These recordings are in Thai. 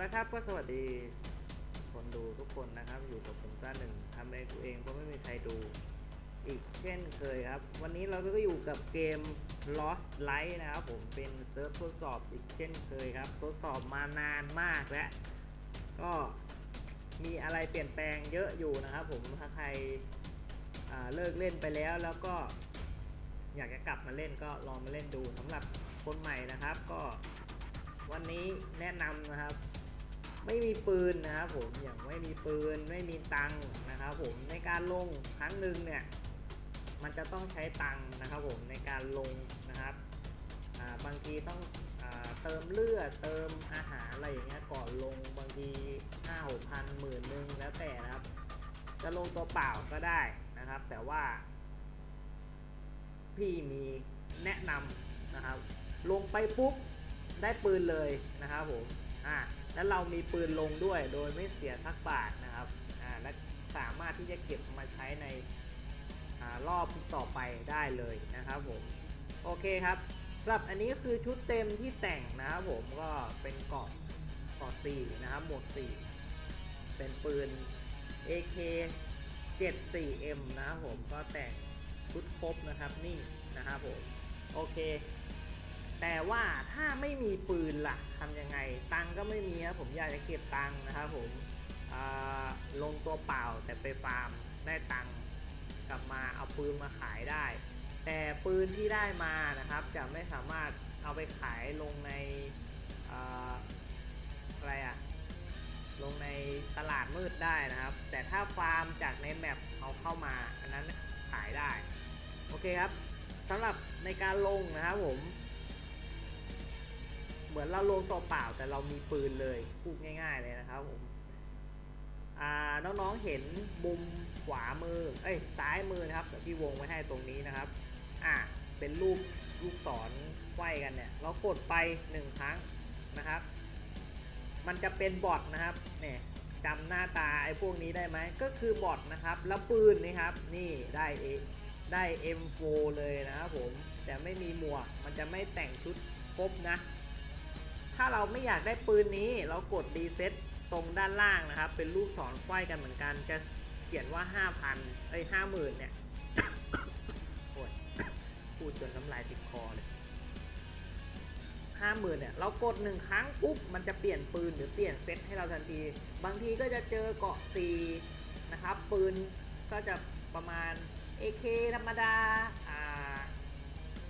นะครับ ก็สวัสดีคนดูทุกคนนะครับ อยู่กับผมจ้าหนึ่งทำเองตัวเองเพราะไม่มีใครดู อีกเช่นเคยครับ วันนี้เราก็อยู่กับเกม Lost Light นะครับ ผมเป็นเซิร์ฟทดสอบอีกเช่นเคยครับ ทดสอบมานานมากแล้วก็มีอะไรเปลี่ยนแปลงเยอะอยู่นะครับ ผมถ้าใครเลิกเล่นไปแล้วแล้วก็อยากจะกลับมาเล่นก็ลองมาเล่นดูสำหรับคนใหม่นะครับ ก็วันนี้แนะนำนะครับ ไม่มีปืนนะครับผมอย่างไม่มีปืนไม่มีตังค์นะครับผมในการลงครั้งหนึ่งเนี่ยมันจะต้องใช้ตังค์นะครับผมในการลงนะครับาบางทีต้องอเติมเลือดเติมอาหารอะไรอย่างเงี้ยก่อนลงบางทีห้าหกพันหมื่นหนึ่งแล้วแต่นะครับ จะลงตัวเปล่าก็ได้นะครับ แต่ว่า พี่มีแนะนำนะครับ ลงไปปุ๊บได้ปืนเลยนะครับผมอ่า แล้วเรามีปืนลงด้วยโดยไม่เสียสักบาทนะครับอ่าและสามารถที่จะเก็บมาใช้ในอรอบต่อไปได้เลยนะครับผมโอเคครับสำหรับอันนี้ก็คือชุดเต็มที่แต่งนะครับผมก็เป็นเกาะเกาะสี่นะครับหมวกสี่เป็นปืน AK 74M นะครับผมก็แต่งชุดครบนะครับนี่นะครับผมโอเค แต่ว่าถ้าไม่มีปืนล่ะทำยังไง ตังก็ไม่มีครับผมอยากจะเก็บตังนะครับผมลงตัวเปล่าแต่ไปฟาร์มได้ตังกลับมาเอาปืนมาขายได้ แต่ปืนที่ได้มานะครับ จะไม่สามารถเอาไปขายลงในอ่าอะไรอะลงในตลาดมืดได้นะครับ แต่ถ้าฟาร์มจากในแมปเอาเข้ามา อันนั้นขายได้ โอเคครับสำหรับในการลงนะครับผม เหมือนเราลงตัวเปล่าแต่เรามีปืนเลยพูดง่าย ๆเลยนะครับผมอ่าน้องๆเห็นมุมขวามือ เอ้ยซ้ายมือนะครับเดี๋ยวพี่วงไว้ให้ตรงนี้นะครับ อ่าเป็นรูปลูกศรไขว้กันเนี่ยเรากดไปหนึ่งครั้งนะครับ มันจะเป็นบอทนะครับเนี่ยจำหน้าตาไอ้พวกนี้ได้ไหมก็คือบอทนะครับแล้วปืนนี่ครับ นี่ได้เอได้ M4 เลยนะครับผมแต่ไม่มีหมวกมันจะไม่แต่งชุดครบนะ ถ้าเราไม่อยากได้ปืนนี้เรากดรีเซ็ตตรงด้านล่างนะครับ เป็นรูปศรไขว้กันเหมือนกัน จะเขียนว่า 5,000เอ้ย50,000 เนี่ยโอ้ยพูดจนน้ำลายติดคอเลยห้าหมื่นเนี่ยเรากดหนึ่งครั้งปุ๊บมันจะเปลี่ยนปืนหรือเปลี่ยนเซตให้เราทันที บางทีก็จะเจอเกาะสีนะครับ ปืนก็จะประมาณ AK ธรรมดาอ่า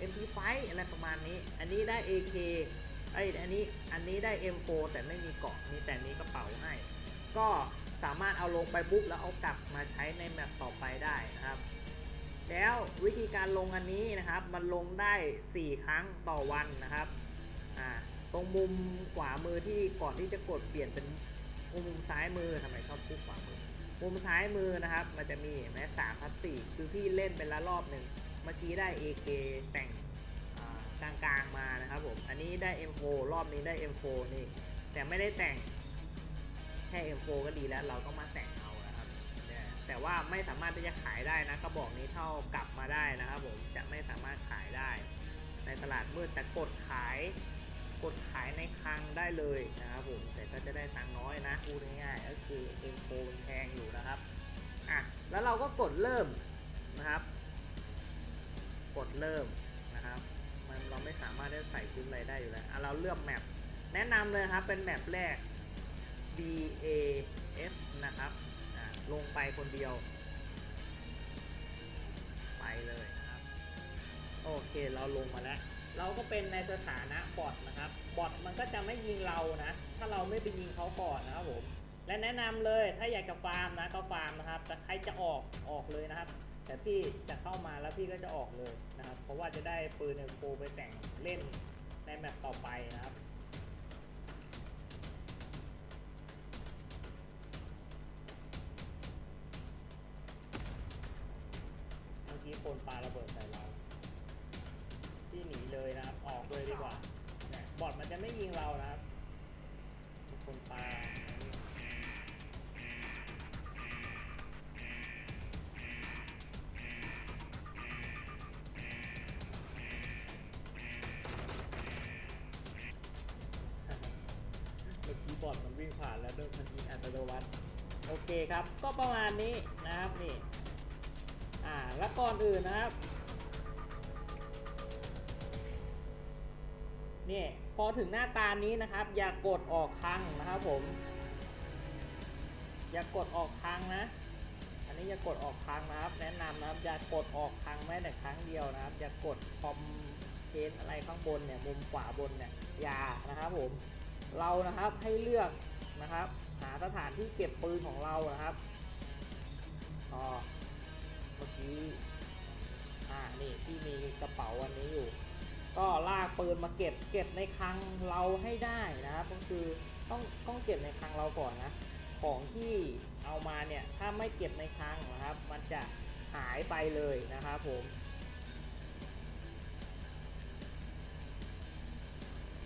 MP5 อะไรประมาณนี้ อันนี้ได้ AK อยอันนี้อันนี้ได้ M4 แต่ไม่มีเกาะมีแต่มีกระเป๋าให้ ก็สามารถเอาลงไปปุ๊บแล้วเอากลับมาใช้ในแมปต่อไปได้นะครับ แล้ววิธีการลงอันนี้นะครับ มันลงได้ 4 ครั้งต่อวันนะครับอ่าตรงมุมขวามือที่ก่อนที่จะกดเปลี่ยนเป็นมุมซ้ายมือทำไมชอบพูดขวามือมุมซ้ายมือนะครับ มันจะมีเห็นไหมสามพัสสี่คือพี่เล่นไปละรอบหนึ่งเมื่อกี้ได้ AK แต่ง กลางๆมานะครับผม อันนี้ได้ M4 รอบนี้ได้ M4 นี่ แต่ไม่ได้แต่งแค่ M4 ก็ดีแล้ว เราต้องมาแต่งเอานะครับ แต่ว่าไม่สามารถที่จะขายได้นะกระบอกนี้เท่ากลับมาได้นะครับผม จะไม่สามารถขายได้ ในตลาดมืดแต่กดขาย กดขายในคลังได้เลยนะครับผม แต่ก็จะได้ตังน้อยนะพูดง่ายๆก็คือเอ็มโฟมันแพงอยู่นะครับอะแล้วเราก็กดเริ่มนะครับ กดเริ่ม เราไม่สามารถได้ใส่ชุดอะไรได้อยู่แล้วอะเราเลือกแมปแนะนำเลยครับเป็นแมปแรก B A S นะครับลงไปคนเดียว ไปเลยนะครับ โอเคเราลงมาแล้ว เราก็เป็นในสถานะบอทนะครับ บอทมันก็จะไม่ยิงเรานะ ถ้าเราไม่ไปยิงเขาก่อนนะครับผม และแนะนำเลยถ้าอยากจะฟาร์มนะก็ฟาร์มนะครับ แต่ใครจะออกออกเลยนะครับ แต่พี่จะเข้ามาแล้วพี่ก็จะออกเลยนะครับ เพราะว่าจะได้ปืนเอ็มโไปแต่งเล่นในแมปต่อไปนะครับเมื่อกี้คนปาระเบิดใส่เราที่หนีเลยนะครับ ออกเลยดีกว่าเนี่ยบอทมันจะไม่ยิงเรานะครับคนปา เคครับ ก็ประมาณนี้นะครับนี่อ่าแล้วก่อนอื่นนะครับนี่พอถึงหน้าตานี้นะครับ อย่ากดออกครั้งนะครับผม อย่ากดออกครั้งนะ อันนี้อย่ากดออกครั้งนะครับ แนะนำนะครับอย่ากดออกครั้งแม้แต่ครั้งเดียวนะครับ อย่ากดคอมเพนอะไรข้างบนเนี่ยมุมขวาบนเนี่ยอย่านะครับผมเรานะครับให้เลือกนะครับ หาสถานที่เก็บปืนของเรานะครับอ๋อเมื่อกี้ อ่า นี่ที่มีกระเป๋าอันนี้อยู่ ก็ลากปืนมาเก็บ เก็บในคลังเราให้ได้นะครับ ก็คือต้องต้องเก็บในคลังเราก่อนนะ ของที่เอามาเนี่ย ถ้าไม่เก็บในคลังนะครับ มันจะหายไปเลยนะครับผม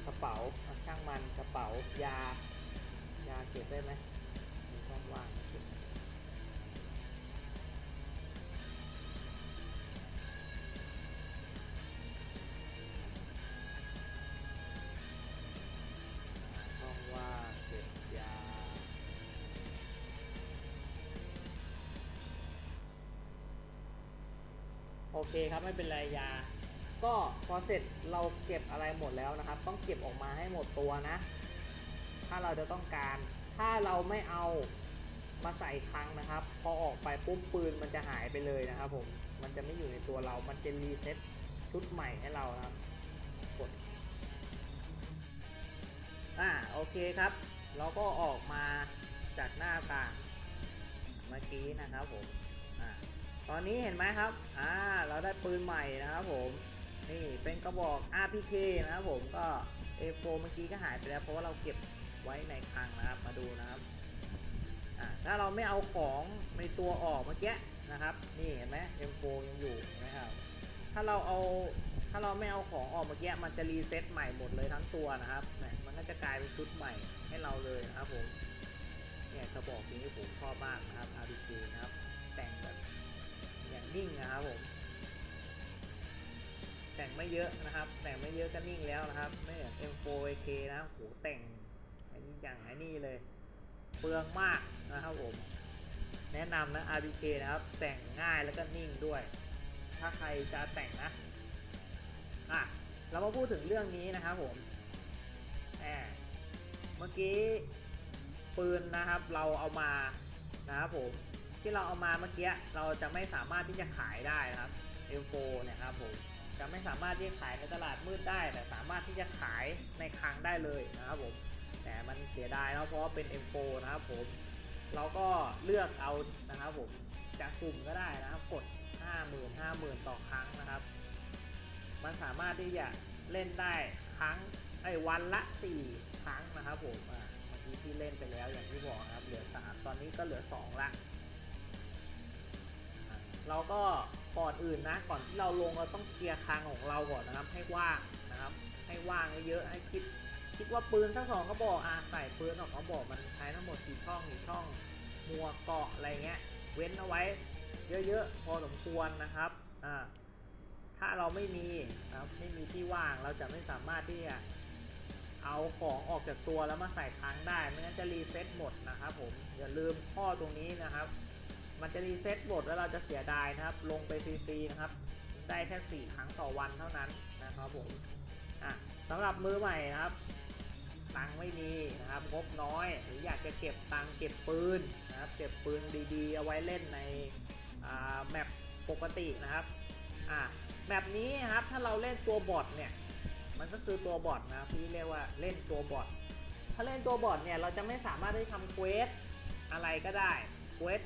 กระเป๋าช่างมันกระเป๋ายา ยาเก็บได้ไหมมีช่องว่างเก็บช่องว่างเก็บยาโอเคครับไม่เป็นไรยา ก็พอเสร็จเราเก็บอะไรหมดแล้วนะครับ ต้องเก็บออกมาให้หมดตัวนะ ถ้าเราจะต้องการ ถ้าเราไม่เอามาใส่คลังนะครับ พอออกไปปุ๊บปืนมันจะหายไปเลยนะครับผมมันจะไม่อยู่ในตัวเรา มันจะรีเซ็ตชุดใหม่ให้เรานะครับกดอ่าโอเคครับ เราก็ออกมาจากหน้าต่างเมื่อกี้นะครับผมอ่าตอนนี้เห็นไหมครับอ่าเราได้ปืนใหม่นะครับผมนี่เป็นกระบอก RPK นะครับผมก็ A4 เมื่อกี้ก็หายไปแล้วเพราะว่าเราเก็บ ไว้ในคลังนะครับมาดูนะครับถ้าเราไม่เอาของในตัวออกเมื่อกี้นะครับนี่เห็นไหม M4 ยังอยู่นะครับถ้าเราเอาถ้าเราไม่เอาของออกเมื่อกี้มันจะรีเซ็ตใหม่หมดเลยทั้งตัวนะครับนี่มันก็จะกลายเป็นชุดใหม่ให้เราเลยนะครับผมเนี่ยกระบอกนี้ผมชอบมากนะครับ RPK นะครับ แต่งแบบอย่างนิ่งนะครับผมแต่งไม่เยอะนะครับ แต่งไม่เยอะก็นิ่งแล้วนะครับ ไม่เหมือน M4AK นะโหแต่ง อย่างไอ้นี่เลย เปลืองมากนะครับผม แนะนำนะ RPK นะครับ แต่งง่ายแล้วก็นิ่งด้วย ถ้าใครจะแต่งนะ อะ เรามาพูดถึงเรื่องนี้นะครับผมแอบเมื่อกี้ปืนนะครับเราเอามานะครับผมที่เราเอามาเมื่อกี้เราจะไม่สามารถที่จะขายได้นะครับ M4 เนี่ยครับผมจะไม่สามารถที่จะขายในตลาดมืดได้ แต่สามารถที่จะขายในคลังได้เลยนะครับผม แต่มันเสียดายนะเพราะว่าเป็น M4 นะครับผม เราก็เลือกเอานะครับผมจากกลุ่มก็ได้นะครับ กด 50,000 50,000 ต่อครั้งนะครับ มันสามารถที่จะเล่นได้ครั้งไอ้วันละ 4 ครั้งนะครับผมอ่าเมื่อกี้ที่เล่นไปแล้วอย่างที่บอกครับเหลือ 3 ตอนนี้ก็เหลือ 2 ละเราก็ก่อนอื่นนะก่อนที่เราลงเราต้องเคลียร์คลังของเราก่อนนะครับ ให้ว่างนะครับ ให้ว่างเยอะๆให้คิด คิดว่าปืนทั้งสองกระบอกอะใส่ปืนสองกระบอกมันใช้ทั้งหมดกี่ช่องกี่ช่องมัวเกาะอะไรเงี้ย เว้นเอาไว้ เยอะๆพอสมควรนะครับอ่าถ้าเราไม่มีครับไม่มีที่ว่างเราจะไม่สามารถที่จะเอาของออกจากตัวแล้วมาใส่ครั้งได้ไม่งั้นจะรีเซ็ตหมดนะครับผมอย่าลืมข้อตรงนี้นะครับ มันจะรีเซ็ตหมดแล้วเราจะเสียดายนะครับ ลงไปฟรีๆนะครับ ได้แค่4ครั้งต่อวันเท่านั้นนะครับผมอะสำหรับมือใหม่นะครับ ตังค์ไม่มีนะครับงบน้อย หรืออยากจะเก็บตังค์เก็บปืนนะครับเก็บปืนดีๆ เอาไว้เล่นในแมปปกตินะครับอะแมปนี้นะครับถ้าเราเล่นตัวบอทเนี่ยมันก็คือตัวบอทนะครับที่เรียกว่าเล่นตัวบอทถ้าเล่นตัวบอทเนี่ยเราจะไม่สามารถได้ทำเควสอะไรก็ได้เควส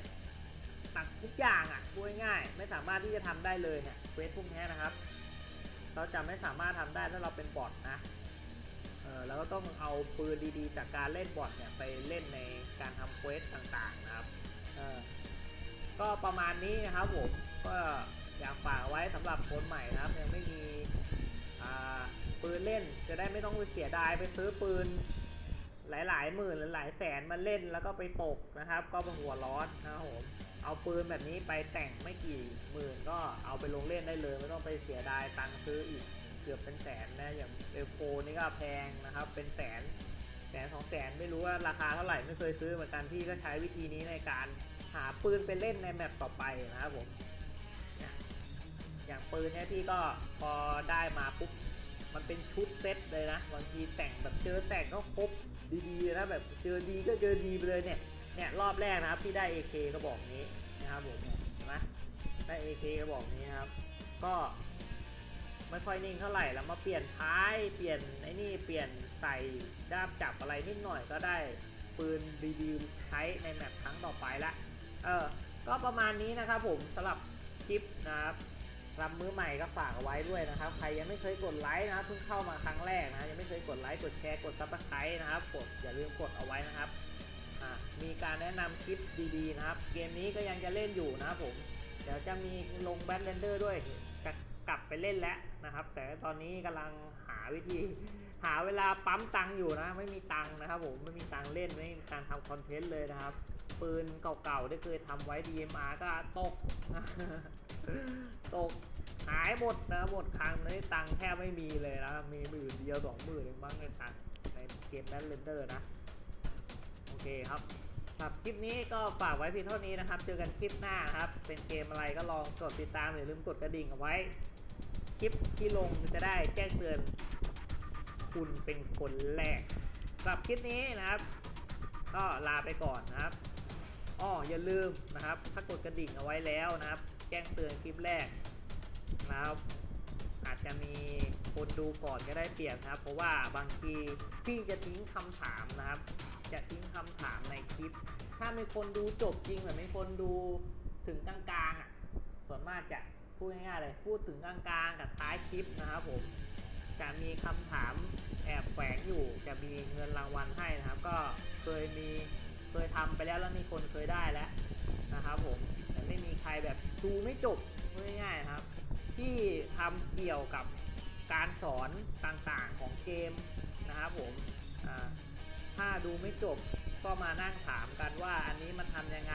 ตักทุกอย่างอะพูดง่ายๆไม่สามารถที่จะทำได้เลยเนี่ยเควสพวกนี้นะครับ เราจะไม่สามารถทำได้ถ้าเราเป็นบอทนะ เออแล้วก็ต้องเอาปืนดีๆ จากการเล่นบอทเนี่ยไปเล่นในการทำเควสต่างๆนะครับก็ประมาณนี้นะครับผมก็อยากฝากไว้สำหรับคนใหม่นะครับ ยังไม่มีปืนเล่นจะได้ไม่ต้องเสียดายไปซื้อปืนหลายๆหมื่นหรือหลายแสนมาเล่นแล้วก็ไปตกนะครับ ก็เป็นหัวร้อนนะครับผมเอาปืนแบบนี้ไปแต่งไม่กี่หมื่นก็เอาไปลงเล่นได้เลย ไม่ต้องไปเสียดายตังค์ซื้ออีก กือบเป็นแสนนะอย่างเอลโฟนี่ก็แพงนะครับ เป็นแสนแสนสองแสนไม่รู้ว่าราคาเท่าไหร่ไม่เคยซื้อเหมือนกันพี่ก็ใช้วิธีนี้ในการหาปืนไปเล่นในแมปต่อไปนะครับผมอย่างปืนเนี่ยพี่ก็พอได้มาปุ๊บมันเป็นชุดเซ็ตเลยนะบางทีแต่งแบบเจอแต่งก็ครบดีๆนะแบบเจอดีก็เจอดีไปเลยเนี่ยเนี่ยรอบแรกนะครับพี่ได้ AK ก็บอกนี้นะครับผมนไหมได้ AK ก็บอกนี้นะครับ ก็ ไม่ค่อยนิ่งเท่าไหร่แล้วมาเปลี่ยนท้ายเปลี่ยนไอ้นี่เปลี่ยนใส่ด้ามจับอะไรนิดหน่อยก็ได้ปืนดีๆใช้ในแมปครั้งต่อไปละเออก็ประมาณนี้นะครับผมสำหรับคลิปนะครับรำมือใหม่ก็ฝากเอาไว้ด้วยนะครับ ใครยังไม่เคยกดไลค์นะครับเพิ่งเข้ามาครั้งแรกนะยังไม่เคยกดไลค์กดแชร์กดซับสไครต์นะครับกดอย่าลืมกดเอาไว้นะครับมีการแนะนำคลิปดีๆนะครับ เกมนี้ก็ยังจะเล่นอยู่นะครับผม เดี๋ยวจะมีลงแบทเลนเดอร์ด้วย กลับไปเล่นแล้วนะครับ แต่ตอนนี้กำลังหาวิธี หาเวลาปั๊มตังค์อยู่นะ ไม่มีตังค์นะครับผมไม่มีตังค์เล่นไม่มีตังค์ทำคอนเทนต์เลยนะครับ ปืนเก่าๆที่เคยทำไว้ DMR ก็ตก ตกหายหมดนะหมดครั้งนี้ตังค์แทบไม่มีเลยนะมีหมื่นเดียวสองหมื่นเองบ้างในตังค์ในเกมแบทเลนเดอร์นะโอเคครับครับคลิปนี้ก็ฝากไว้เพียงเท่านี้นะครับ เจอกันคลิปหน้าครับ เป็นเกมอะไรก็ลองกดติดตามอย่าลืมกดกระดิ่งเอาไว้ คลิปที่ลงจะได้แจ้งเตือน คุณเป็นคนแรกสำหรับคลิปนี้นะครับ ก็ลาไปก่อนนะครับอ้ออย่าลืมนะครับ ถ้ากดกระดิ่งเอาไว้แล้วนะครับ แจ้งเตือนคลิปแรกนะครับ อาจจะมีคนดูก่อนก็ได้เปรียบนะครับ เพราะว่าบางทีพี่จะทิ้งคำถามนะครับ จะทิ้งคำถามในคลิป ถ้ามีคนดูจบจริงหรือมีคนดูถึงกลางๆอะส่วนมากจะ พูดง่ายๆเลยพูดถึงกลางๆกับท้ายคลิปนะครับผมจะมีคำถามแอบแฝงอยู่ จะมีเงินรางวัลให้นะครับ ก็เคยมีเคยทำไปแล้วแล้วมีคนเคยได้แล้วนะครับผมแต่ไม่มีใครแบบดูไม่จบพูดง่ายๆนะครับ ที่ทำเกี่ยวกับการสอนต่างๆของเกมนะครับผมถ้าดูไม่จบก็มานั่งถามกันว่าอันนี้มันทำยังไง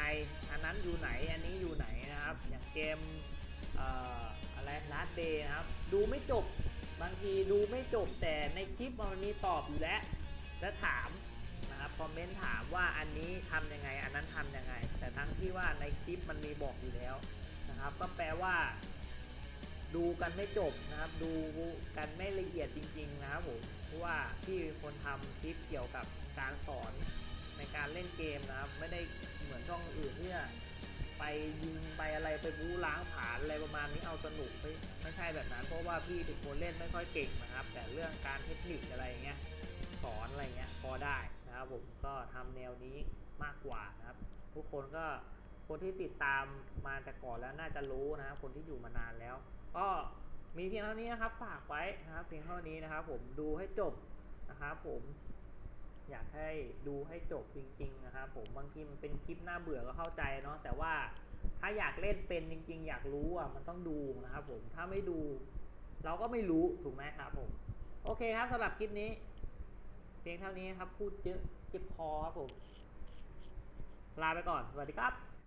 อันนั้นอยู่ไหนอันนี้อยู่ไหนนะครับ อย่างเกม อะไรลัดเดย์นะครับ ดูไม่จบบางทีดูไม่จบแต่ในคลิปมันมีตอบอยู่แล้ว แล้วถามนะครับคอมเมนต์ถามว่าอันนี้ทำยังไง อันนั้นทำยังไง แต่ทั้งที่ว่าในคลิปมันมีบอกอยู่แล้วนะครับ ก็แปลว่า ดูกันไม่จบนะครับ ดูกันไม่ละเอียดจริง ๆ นะครับผมเพราะว่าพี่คนทำคลิปเกี่ยวกับการสอนในการเล่นเกมนะครับ ไม่ได้เหมือนช่องอื่นที่ ไปยิงไปอะไรไปบูล้างผาญอะไรประมาณนี้เอาสนุกไม่ไม่ใช่แบบนั้น เพราะว่าพี่เป็นคนเล่นไม่ค่อยเก่งนะครับ แต่เรื่องการเทคนิคอะไรเงี้ยสอนอะไรเงี้ยพอได้นะครับผมก็ทำแนวนี้มากกว่านะครับ ทุกคนก็คนที่ติดตามมาแต่ก่อนแล้วน่าจะรู้นะครับคนที่อยู่มานานแล้ว ก็มีเพียงเท่านี้นะครับฝากไว้นะครับเพียงเท่านี้นะครับ ผมดูให้จบนะครับผม อยากให้ดูให้จบจริงๆนะครับผมบางทีมันเป็นคลิปน่าเบื่อก็เข้าใจเนาะแต่ว่าถ้าอยากเล่นเป็นจริง ๆ อยากรู้อะมันต้องดูนะครับผมถ้าไม่ดู เราก็ไม่รู้ถูกไหมครับผม โอเคครับสำหรับคลิปนี้ เพียงเท่านี้ครับพูดเยอะเจ็บคอครับผม ลาไปก่อน สวัสดีครับ